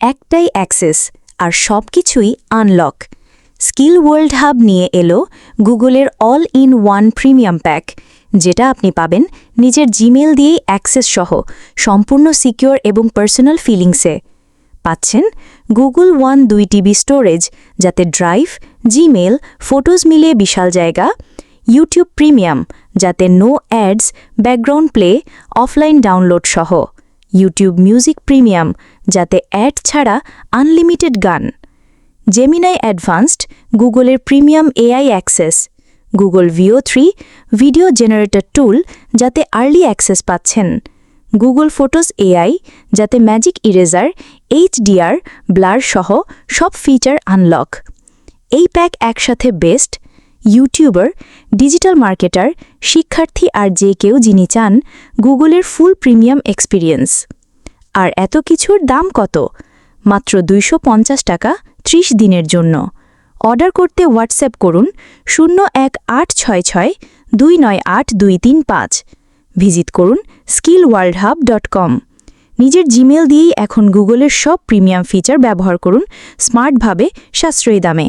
একটাই অ্যাক্সেস আর সব কিছুই আনলক। স্কিল ওয়ার্ল্ড হাব নিয়ে এলো গুগলের all in one premium pack, যেটা আপনি পাবেন নিজের জিমেল দিয়েই অ্যাক্সেস সহ সম্পূর্ণ সিকিউর এবং পার্সোনাল ফিলিংসে। পাচ্ছেন গুগল ওয়ান দুই টিবি স্টোরেজ, যাতে ড্রাইভ জিমেল ফটোজ মিলিয়ে বিশাল জায়গা। ইউটিউব প্রিমিয়াম, যাতে no ads, background play, offline download সহ। ইউটিউব মিউজিক প্রিমিয়াম যাতে অ্যাড ছাড়া আনলিমিটেড গান। জেমিনাই অ্যাডভান্সড গুগলের premium AI access Google Veo three video generator tool যাতে আর্লি অ্যাক্সেস পাচ্ছেন। গুগল ফটোস এআই যাতে ম্যাজিক ইরেজার এইচডিআর ব্লার সহ সব ফিচার আনলক এই প্যাক একসাথে বেস্ট ইউটিউবার, ডিজিটাল মার্কেটার, শিক্ষার্থী আর যে কেউ যিনি চান গুগলের ফুল প্রিমিয়াম এক্সপিরিয়েন্স। আর এত কিছুর দাম কত? মাত্র দুইশো পঞ্চাশ টাকা ৩০ দিনের জন্য। অর্ডার করতে হোয়াটসঅ্যাপ করুন শূন্য এক আট ছয় ছয় দুই নয় আট দুই তিন পাঁচ। ভিজিট করুন skill world hub dot com নিজের জিমেল দিয়েই এখন গুগলের সব প্রিমিয়াম ফিচার ব্যবহার করুন স্মার্টভাবে, সাশ্রয়ী দামে।